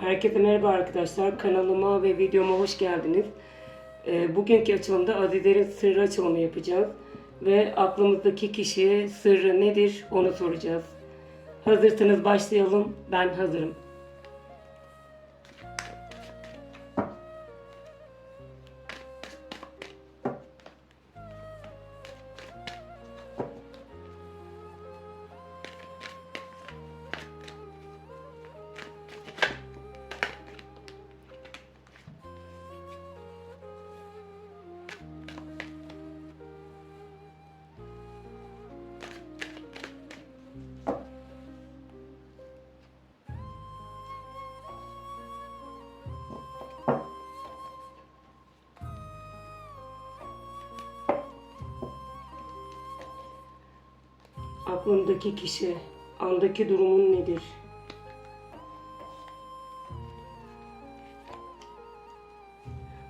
Herkese merhaba arkadaşlar. Kanalıma ve videoma hoş geldiniz. Ee, bugünkü açılımda Azizlerin sırrı açılımı yapacağız. Ve aklımızdaki kişiye sırrı nedir onu soracağız. Hazırsanız başlayalım. Ben hazırım. Aklımdaki kişi, andaki durumun nedir?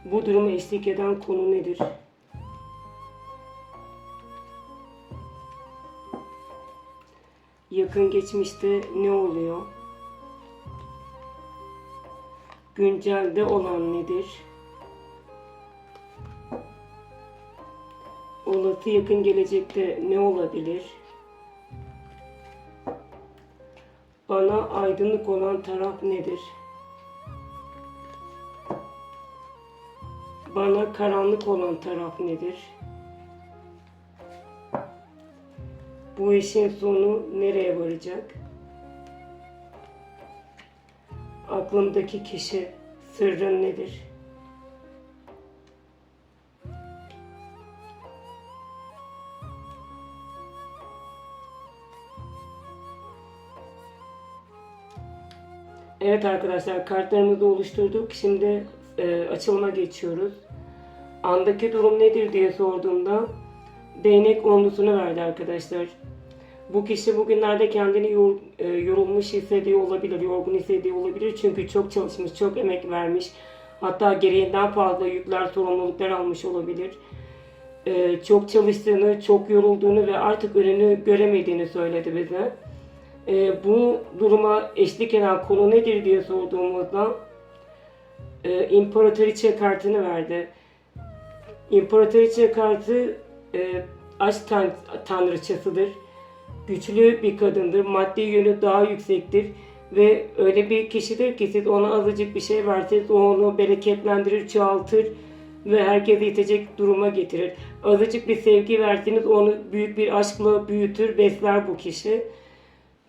Bu duruma eşlik eden konu nedir? Yakın geçmişte ne oluyor? Güncelde olan nedir? Olası yakın gelecekte ne olabilir? Bana aydınlık olan taraf nedir? Bana karanlık olan taraf nedir? Bu işin sonu nereye varacak? Aklımdaki kişi sırrın nedir? Evet arkadaşlar kartlarımızı oluşturduk. Şimdi e, açılıma geçiyoruz. Andaki durum nedir diye sorduğumda değnek onlusunu verdi arkadaşlar. Bu kişi bugünlerde kendini yor, e, yorulmuş hissediyor olabilir, yorgun hissediyor olabilir. Çünkü çok çalışmış, çok emek vermiş. Hatta gereğinden fazla yükler, sorumluluklar almış olabilir. E, çok çalıştığını, çok yorulduğunu ve artık önünü göremediğini söyledi bize. E, bu duruma eşlik eden konu nedir diye sorduğumuzda e, İmparatoriçe kartını verdi. İmparatoriçe kartı e, aşk tan- tanrıçasıdır. Güçlü bir kadındır. Maddi yönü daha yüksektir. Ve öyle bir kişidir ki siz ona azıcık bir şey verseniz o onu bereketlendirir, çoğaltır ve herkese yetecek duruma getirir. Azıcık bir sevgi verseniz onu büyük bir aşkla büyütür, besler bu kişi.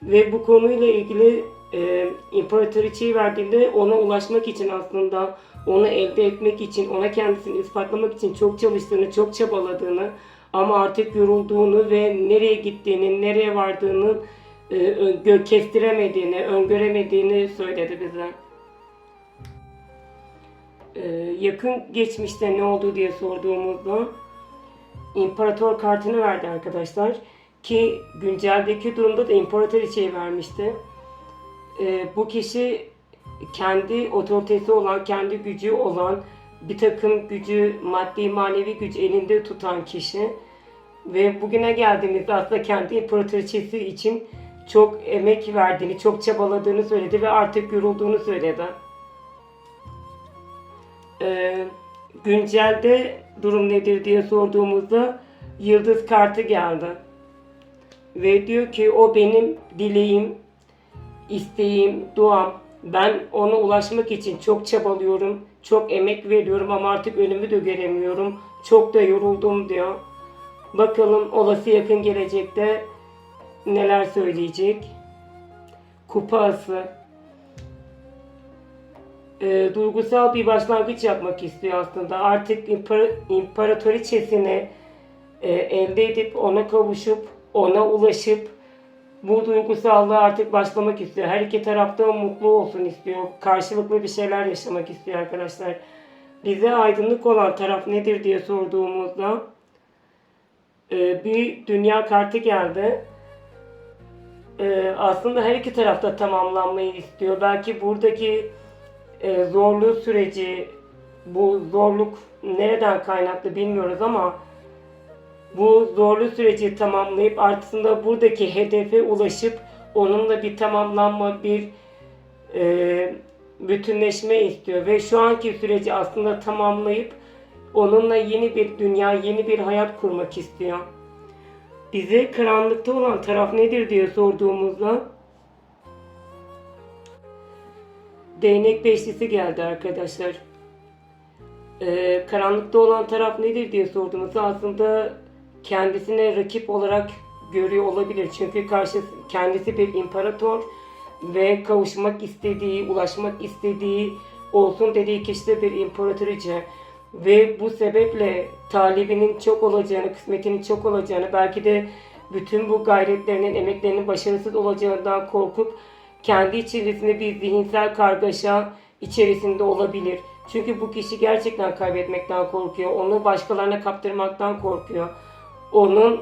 Ve bu konuyla ilgili e, imparatoriçeyi verdiğinde ona ulaşmak için aslında onu elde etmek için, ona kendisini ispatlamak için çok çalıştığını, çok çabaladığını ama artık yorulduğunu ve nereye gittiğini, nereye vardığını e, kestiremediğini, öngöremediğini söyledi bize. E, yakın geçmişte ne oldu diye sorduğumuzda İmparator kartını verdi arkadaşlar. Ki günceldeki durumda da imparatoriçeyi vermişti. Ee, bu kişi kendi otoritesi olan, kendi gücü olan, bir takım gücü, maddi manevi güç elinde tutan kişi. Ve bugüne geldiğimizde aslında kendi imparatoriçesi için çok emek verdiğini, çok çabaladığını söyledi ve artık yorulduğunu söyledi. Ee, güncelde durum nedir diye sorduğumuzda yıldız kartı geldi. Ve diyor ki o benim dileğim, isteğim, duam. Ben ona ulaşmak için çok çabalıyorum, çok emek veriyorum ama artık önümü de göremiyorum. Çok da yoruldum diyor. Bakalım olası yakın gelecekte neler söyleyecek. Kupası. Ee, duygusal bir başlangıç yapmak istiyor aslında. Artık impara- imparatoriçesini e, elde edip ona kavuşup ona ulaşıp bu duygusallığa artık başlamak istiyor. Her iki tarafta mutlu olsun istiyor. Karşılıklı bir şeyler yaşamak istiyor arkadaşlar. Bize aydınlık olan taraf nedir diye sorduğumuzda e, bir dünya kartı geldi. E, aslında her iki tarafta tamamlanmayı istiyor. Belki buradaki e, zorluğu süreci, bu zorluk nereden kaynaklı bilmiyoruz ama bu zorlu süreci tamamlayıp artısında buradaki hedefe ulaşıp onunla bir tamamlanma, bir e, bütünleşme istiyor ve şu anki süreci aslında tamamlayıp onunla yeni bir dünya, yeni bir hayat kurmak istiyor. Bize karanlıkta olan taraf nedir diye sorduğumuzda değnek beşlisi geldi arkadaşlar. Ee, karanlıkta olan taraf nedir diye sorduğumuzda aslında kendisine rakip olarak görüyor olabilir. Çünkü karşı kendisi bir imparator ve kavuşmak istediği, ulaşmak istediği, olsun dediği kişi de bir imparatoriçe. Ve bu sebeple talibinin çok olacağını, kısmetinin çok olacağını, belki de bütün bu gayretlerinin, emeklerinin başarısız olacağından korkup kendi içerisinde bir zihinsel kargaşa içerisinde olabilir. Çünkü bu kişi gerçekten kaybetmekten korkuyor. Onu başkalarına kaptırmaktan korkuyor. Onun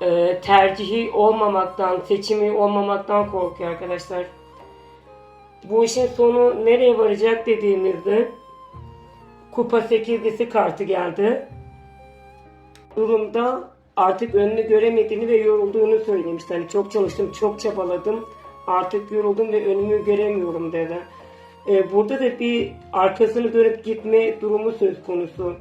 e, tercihi olmamaktan, seçimi olmamaktan korkuyor arkadaşlar. Bu işin sonu nereye varacak dediğimizde Kupa 8'lisi kartı geldi. Durumda artık önünü göremediğini ve yorulduğunu söylemişti. Hani çok çalıştım, çok çabaladım. Artık yoruldum ve önümü göremiyorum dedi. Ee, burada da bir arkasını dönüp gitme durumu söz konusu.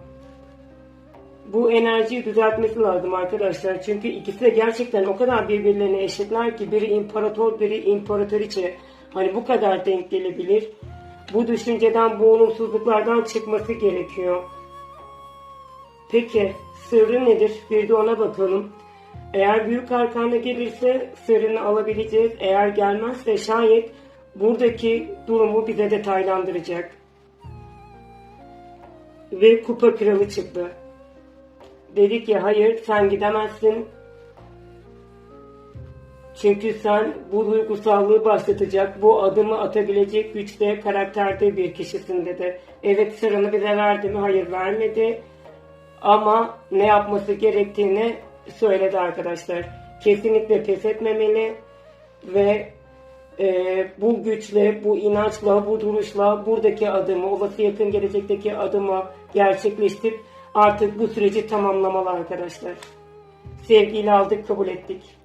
Bu enerjiyi düzeltmesi lazım arkadaşlar. Çünkü ikisi de gerçekten o kadar birbirlerine eşitler ki biri imparator, biri imparatoriçe. Hani bu kadar denk gelebilir. Bu düşünceden, bu olumsuzluklardan çıkması gerekiyor. Peki sırrı nedir? Bir de ona bakalım. Eğer büyük arkanda gelirse sırrını alabileceğiz. Eğer gelmezse şayet buradaki durumu bize detaylandıracak. Ve kupa kralı çıktı. Dedi ki hayır sen gidemezsin. Çünkü sen bu duygusallığı başlatacak, bu adımı atabilecek güçte, karakterde bir kişisin dedi. Evet sırrını bize verdi mi? Hayır vermedi. Ama ne yapması gerektiğini söyledi arkadaşlar. Kesinlikle pes etmemeli ve e, bu güçle, bu inançla, bu duruşla buradaki adımı, olası yakın gelecekteki adımı gerçekleştirip artık bu süreci tamamlamalı arkadaşlar. Sevgiyle aldık, kabul ettik.